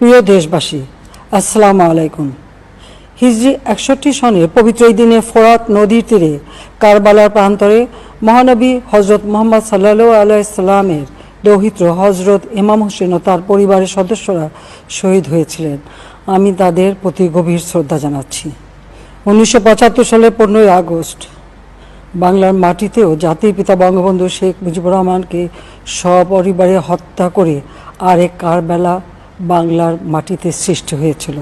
প্রিয় দেশবাসী, আসসালামু আলাইকুম। হিজরি একষট্টি সনের পবিত্র দিনে ফোরাত নদীর তীরে কারবালার প্রান্তরে মহানবী হজরত মোহাম্মদ সাল্লাহ আলাইসাল্লামের দৌহিত্র হজরত ইমাম হোসেন ও তার পরিবারের সদস্যরা শহীদ হয়েছিলেন। আমি তাদের প্রতি গভীর শ্রদ্ধা জানাচ্ছি। উনিশশো পঁচাত্তর সালের পনেরোই আগস্ট, বাংলার মাটিতেও জাতির পিতা বঙ্গবন্ধু শেখ মুজিবুর রহমানকে সপরিবারে হত্যা করে আরেক কারবেলা বাংলার মাটিতে সৃষ্টি হয়েছিল।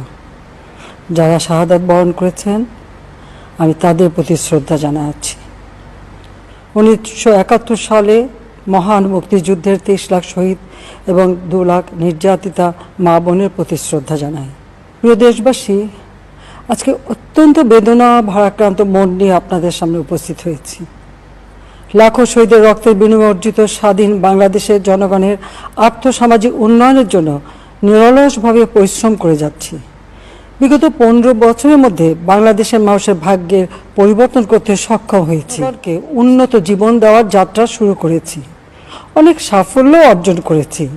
যারা শাহাদাত বরণ করেছেন, আমি তাদের প্রতি শ্রদ্ধা জানাচ্ছি। উনিশশো একাত্তর সালে মহান মুক্তিযুদ্ধের তেইশ লাখ শহীদ এবং দু লাখ নির্যাতিতা মা বোনের প্রতি শ্রদ্ধা জানাই। প্রিয় দেশবাসী, আজকে অত্যন্ত বেদনা ভারাক্রান্ত মন নিয়ে আপনাদের সামনে উপস্থিত হয়েছি। লাখো শহীদের রক্তের বিনিময়ে অর্জিত স্বাধীন বাংলাদেশের জনগণের আর্থসামাজিক উন্নয়নের জন্য নিরলসভাবে পরিশ্রম করে যাচ্ছি। বিগত পনেরো বছরের মধ্যে বাংলাদেশের মানুষের ভাগ্যের পরিবর্তন করতে সক্ষম হয়েছি। উন্নত জীবন দেওয়ার যাত্রা শুরু করেছি। অনেক সাফল্য অর্জন করেছি।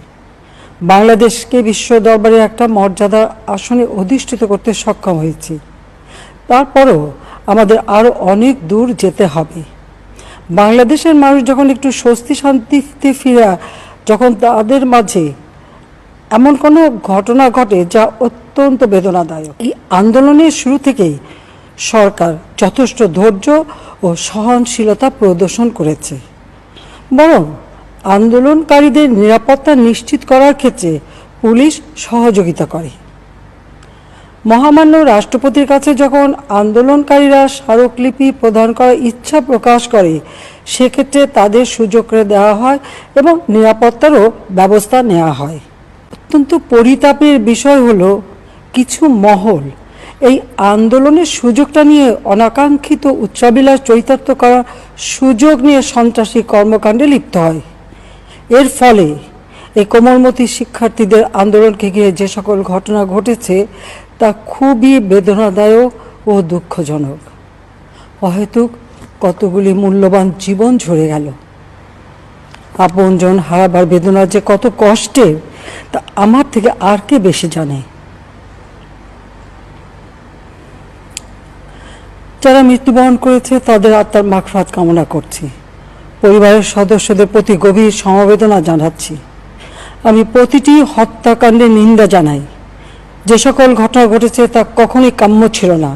বাংলাদেশকে বিশ্ব দরবারে একটা মর্যাদার আসনে অধিষ্ঠিত করতে সক্ষম হয়েছি। তারপরও আমাদের আরও অনেক দূর যেতে হবে। বাংলাদেশের মানুষ যখন একটু স্বস্তি শান্তিতে ফিরা যখন তাদের মাঝে এমন কোনো ঘটনা ঘটে যা অত্যন্ত বেদনাদায়ক। এই আন্দোলনের শুরু থেকেই সরকার যথেষ্ট ধৈর্য ও সহনশীলতা প্রদর্শন করেছে। বরং আন্দোলনকারীদের নিরাপত্তা নিশ্চিত করার ক্ষেত্রে পুলিশ সহযোগিতা করে। মহামান্য রাষ্ট্রপতির কাছে যখন আন্দোলনকারীরা স্মারকলিপি প্রদান করার ইচ্ছা প্রকাশ করে, সেক্ষেত্রে তাদের সুযোগ দেওয়া হয় এবং নিরাপত্তারও ব্যবস্থা নেওয়া হয়। অত্যন্ত পরিতাপের বিষয় হলো কিছু মহল। এই আন্দোলনের সুযোগটা নিয়ে অনাকাঙ্ক্ষিত উচ্চাবিলাস চরিতার্থ করার সুযোগ নিয়ে সন্ত্রাসী কর্মকাণ্ডে লিপ্ত হয়। এর ফলে এই কোমলমতি শিক্ষার্থীদের আন্দোলনকে ঘিরে যে সকল ঘটনা ঘটেছে, তা খুবই বেদনাদায়ক ও দুঃখজনক। অহেতুক কতগুলি মূল্যবান জীবন ঝরে গেল। আপনজন হারাবার বেদনা যে কত কষ্টের তা আমার থেকে আর কে বেশি জানে? যারা মৃত্যুবরণ করেছে, তাদের আত্মার মাগফাত কামনা করছি। পরিবারের সদস্যদের প্রতি গভীর সমবেদনা জানাচ্ছি। আমি প্রতিটি হত্যাকাণ্ডের নিন্দা জানাই। যে সকল ঘটনা ঘটেছে, তা কখনোই কাম্য ছিল না।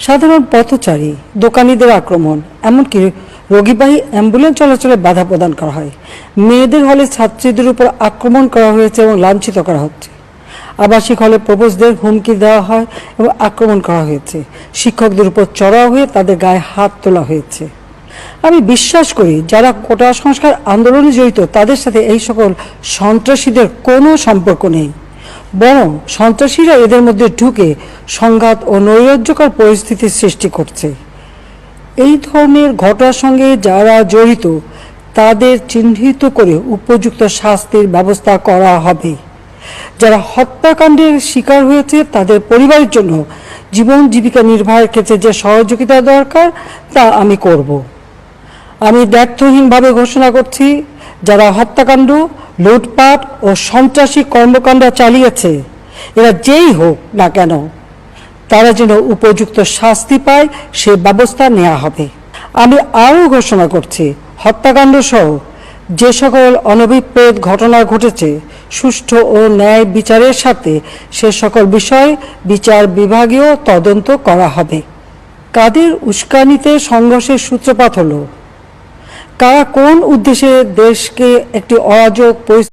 সাধারণ পথচারী, দোকানিদের আক্রমণ, এমনকি রোগীবাহী অ্যাম্বুলেন্স চলাচলে বাধা প্রদান করা হয়। মেয়েদের হলে ছাত্রীদের উপর আক্রমণ করা হয়েছে এবং লাঞ্ছিত করা হচ্ছে। আবাসিক হলে প্রবোজদের হুমকি দেওয়া হয় এবং আক্রমণ করা হয়েছে। শিক্ষকদের উপর চড়াও হয়ে তাদের গায়ে হাত তোলা হয়েছে। আমি বিশ্বাস করি, যারা কোটা সংস্কার আন্দোলনে জড়িত, তাদের সাথে এই সকল সন্ত্রাসীদের কোনো সম্পর্ক নেই। বরং সন্ত্রাসীরা এদের মধ্যে ঢুকে সংঘাত ও নৈরাজ্যকর পরিস্থিতির সৃষ্টি করছে। এই ধরনের ঘটনার সঙ্গে যারা জড়িত, তাদের চিহ্নিত করে উপযুক্ত শাস্তির ব্যবস্থা করা হবে। যারা হত্যাকাণ্ডের শিকার হয়েছে, তাদের পরিবারের জন্য জীবন জীবিকা নির্বাহের ক্ষেত্রে যে সহযোগিতা দরকার, তা আমি করব। আমি ব্যর্থহীনভাবে ঘোষণা করছি, যারা হত্যাকাণ্ড লুটপাট ও সন্ত্রাসী কর্মকাণ্ড চালিয়েছে। এরা যেই হোক না কেন, তারা যেন উপযুক্ত শাস্তি পায়, সে ব্যবস্থা নেওয়া হবে। আমি আরও ঘোষণা করছি, হত্যাকাণ্ড সহ যে সকল অনভিপ্রেত ঘটনা ঘটেছে, সুষ্ঠু ও ন্যায় বিচারের সাথে সে সকল বিষয় বিচার বিভাগীয় তদন্ত করা হবে। কাদের উস্কানিতে সংঘর্ষের সূত্রপাত হলো কারা কোন উদ্দেশ্যে দেশকে একটি অরাজক পরিস্থিতি